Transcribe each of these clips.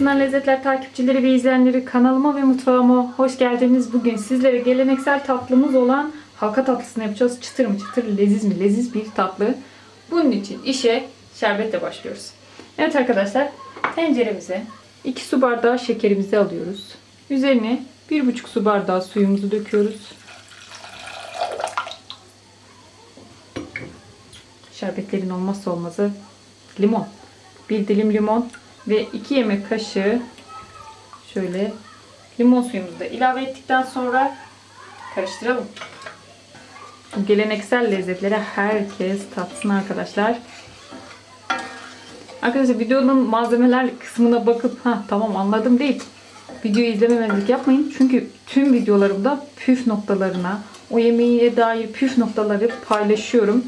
Merhaba Ustasından Lezzetler takipçileri ve izleyenleri kanalıma ve mutfağıma hoş geldiniz. Bugün sizlere geleneksel tatlımız olan halka tatlısını yapacağız. Çıtır mı çıtır, leziz mi leziz bir tatlı. Bunun için işe şerbetle başlıyoruz. Evet arkadaşlar tenceremize 2 su bardağı şekerimizi alıyoruz. Üzerine 1,5 su bardağı suyumuzu döküyoruz. Şerbetlerin olmazsa olmazı limon. Bir dilim limon ve 2 yemek kaşığı şöyle limon suyumuzu da ilave ettikten sonra karıştıralım. Bu geleneksel lezzetlere herkes tatsın arkadaşlar. Arkadaşlar videonun malzemeler kısmına bakıp ha tamam anladım deyip videoyu izlememezlik yapmayın. Çünkü tüm videolarımda püf noktalarına, o yemeğe dair püf noktaları paylaşıyorum.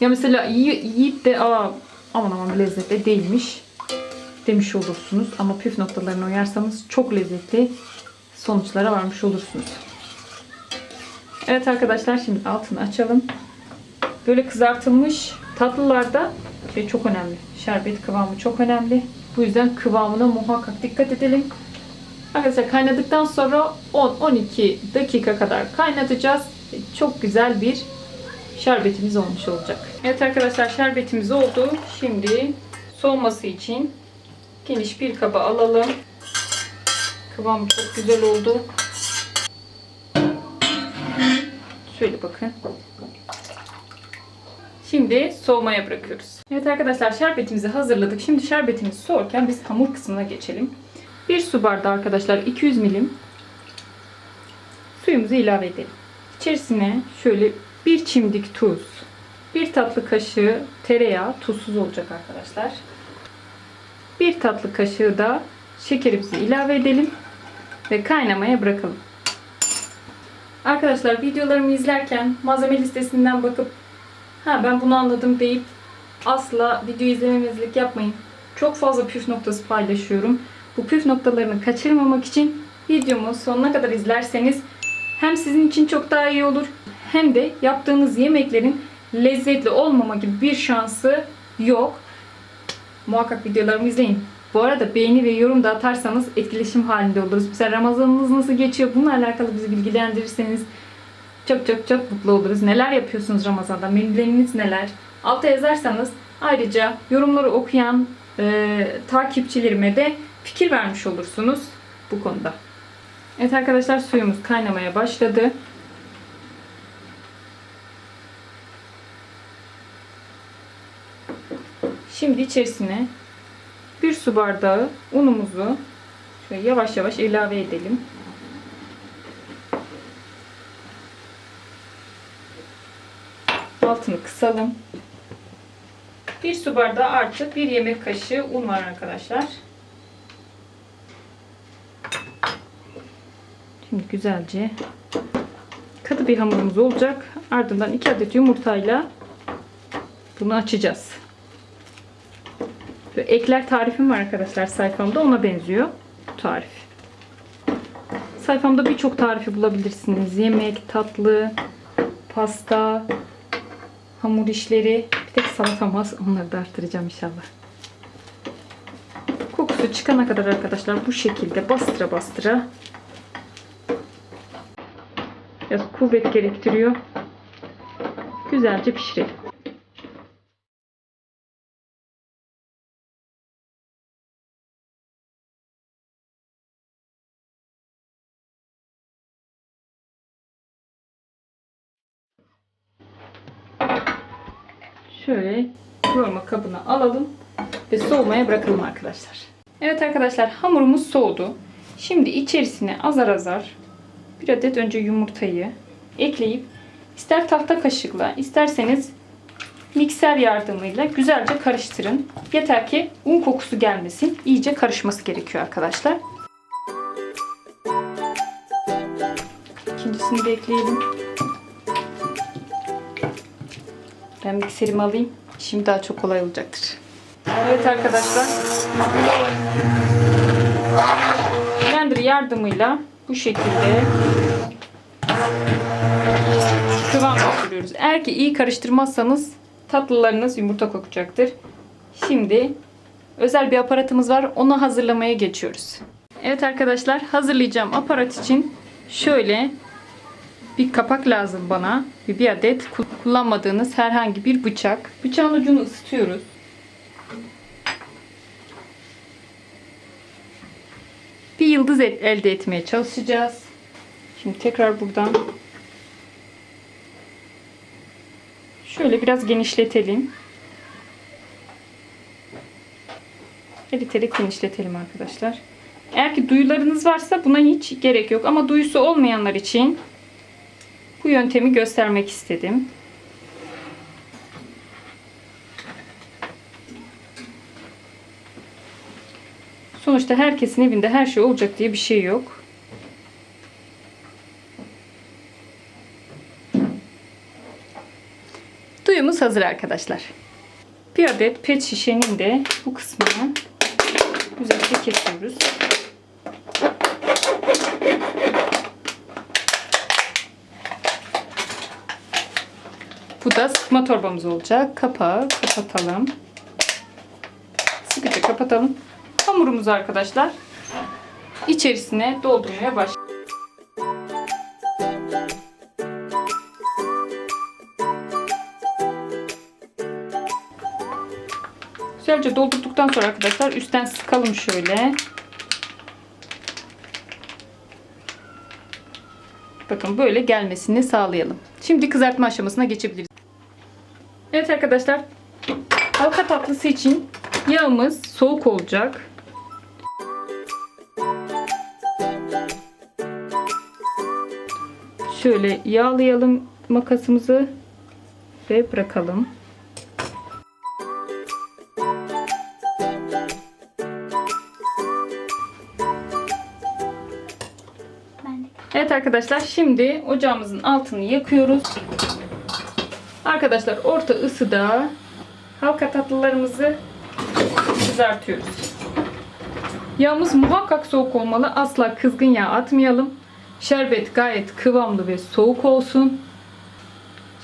Ya mesela yi- yiyip de aa aman aman lezzetli değilmiş demiş olursunuz. Ama püf noktalarına uyarsanız çok lezzetli sonuçlara varmış olursunuz. Evet arkadaşlar şimdi altını açalım. Böyle kızartılmış tatlılarda şey çok önemli. Şerbet kıvamı çok önemli. Bu yüzden kıvamına muhakkak dikkat edelim. Arkadaşlar kaynadıktan sonra 10-12 dakika kadar kaynatacağız. Çok güzel bir şerbetimiz olmuş olacak. Evet arkadaşlar şerbetimiz oldu. Şimdi soğuması için geniş bir kaba alalım. Kıvamı çok güzel oldu. Şöyle bakın. Şimdi soğumaya bırakıyoruz. Evet arkadaşlar şerbetimizi hazırladık. Şimdi şerbetimiz soğurken biz hamur kısmına geçelim. Bir su bardağı arkadaşlar 200 milim suyumuzu ilave edelim. İçerisine şöyle bir çimdik tuz, bir tatlı kaşığı tereyağı, tuzsuz olacak arkadaşlar. Bir tatlı kaşığı da şekerimizi ilave edelim ve kaynamaya bırakalım. Arkadaşlar videolarımı izlerken malzeme listesinden bakıp ha ben bunu anladım deyip asla video izlememezlik yapmayın. Çok fazla püf noktası paylaşıyorum. Bu püf noktalarını kaçırmamak için videomu sonuna kadar izlerseniz hem sizin için çok daha iyi olur hem de yaptığınız yemeklerin lezzetli olmama gibi bir şansı yok. Muhakkak videolarımı izleyin. Bu arada beğeni ve yorum da atarsanız etkileşim halinde oluruz. Mesela Ramazanınız nasıl geçiyor? Bununla alakalı bizi bilgilendirirseniz çok çok çok mutlu oluruz. Neler yapıyorsunuz Ramazan'da? Menüleriniz neler? Alta yazarsanız ayrıca yorumları okuyan e, takipçilerime de fikir vermiş olursunuz bu konuda. Evet arkadaşlar suyumuz kaynamaya başladı. Şimdi içerisine bir su bardağı unumuzu şöyle yavaş yavaş ilave edelim. Altını kısalım. Bir su bardağı artı bir yemek kaşığı un var arkadaşlar. Şimdi güzelce katı bir hamurumuz olacak. Ardından 2 adet yumurtayla bunu açacağız. Ekler tarifim var arkadaşlar sayfamda. Ona benziyor tarif. Sayfamda birçok tarifi bulabilirsiniz. Yemek, tatlı, pasta, hamur işleri. Bir tek salatam az. Onları da arttıracağım inşallah. Kokusu çıkana kadar arkadaşlar bu şekilde bastıra bastıra biraz kuvvet gerektiriyor. Güzelce pişirelim. Şöyle yoğurma kabına alalım ve soğumaya bırakalım arkadaşlar. Evet arkadaşlar hamurumuz soğudu. Şimdi içerisine azar azar bir adet önce yumurtayı ekleyip ister tahta kaşıkla isterseniz mikser yardımıyla güzelce karıştırın. Yeter ki un kokusu gelmesin. İyice karışması gerekiyor arkadaşlar. İkincisini de ekleyelim. Ben mikserimi alayım. Şimdi daha çok kolay olacaktır. Evet arkadaşlar. Blender yardımıyla bu şekilde kıvam getiriyoruz. Eğer ki iyi karıştırmazsanız tatlılarınız yumurta kokacaktır. Şimdi özel bir aparatımız var. Onu hazırlamaya geçiyoruz. Evet arkadaşlar hazırlayacağım aparat için şöyle bir kapak lazım bana. Bir, bir adet kullanmadığınız herhangi bir bıçak. Bıçağın ucunu ısıtıyoruz. Bir yıldız el- elde etmeye çalışacağız. Şimdi tekrar buradan şöyle biraz genişletelim. Eriterek genişletelim arkadaşlar. Eğer ki duyularınız varsa buna hiç gerek yok. Ama duyusu olmayanlar için bu yöntemi göstermek istedim. Sonuçta herkesin evinde her şey olacak diye bir şey yok. Duyumuz hazır arkadaşlar. Bir adet pet şişenin de bu kısmını güzelce kesiyoruz. Da sıkma torbamız olacak. Kapağı kapatalım. Sıkıca kapatalım. Hamurumuzu arkadaşlar içerisine doldurmaya başlayalım. Güzelce doldurduktan sonra arkadaşlar üstten sıkalım şöyle. Bakın böyle gelmesini sağlayalım. Şimdi kızartma aşamasına geçebiliriz. Evet arkadaşlar. Halka tatlısı için yağımız soğuk olacak. Şöyle yağlayalım makasımızı ve bırakalım. Evet arkadaşlar şimdi ocağımızın altını yakıyoruz. Arkadaşlar orta ısıda halka tatlılarımızı kızartıyoruz. Yağımız muhakkak soğuk olmalı. Asla kızgın yağ atmayalım. Şerbet gayet kıvamlı ve soğuk olsun.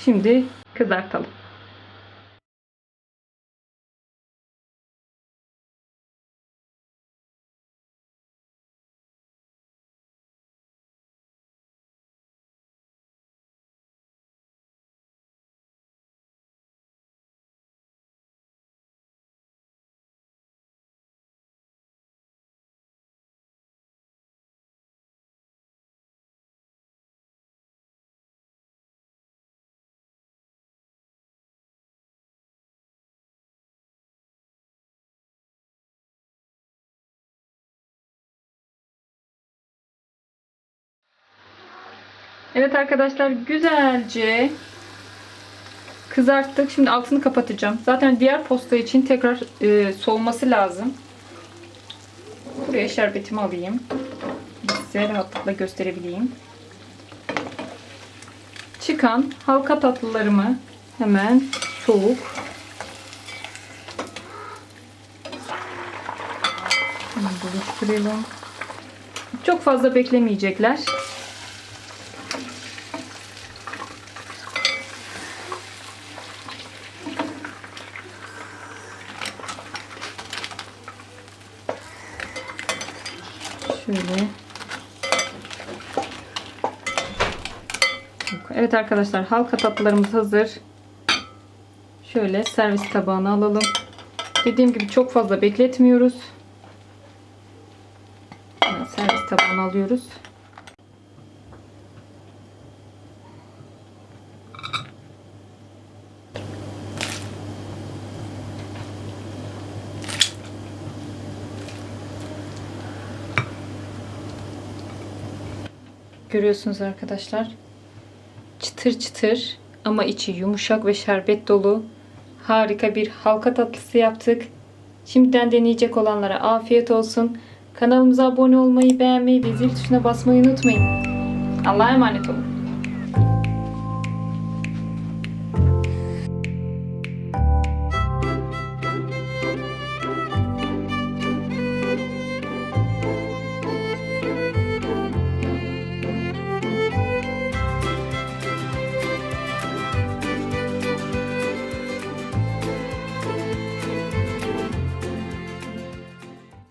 Şimdi kızartalım. Evet arkadaşlar güzelce kızarttık. Şimdi altını kapatacağım. Zaten diğer posta için tekrar e, soğuması lazım. Buraya şerbetimi alayım. Size rahatlıkla gösterebileyim. Çıkan halka tatlılarımı hemen soğuk buluşturalım. Çok fazla beklemeyecekler. Şöyle. Evet arkadaşlar halka tatlılarımız hazır. Şöyle servis tabağına alalım. Dediğim gibi çok fazla bekletmiyoruz. Servis tabağına alıyoruz. Görüyorsunuz arkadaşlar. Çıtır çıtır ama içi yumuşak ve şerbet dolu. Harika bir halka tatlısı yaptık. Şimdiden deneyecek olanlara afiyet olsun. Kanalımıza abone olmayı, beğenmeyi ve zil tuşuna basmayı unutmayın. Allah'a emanet olun.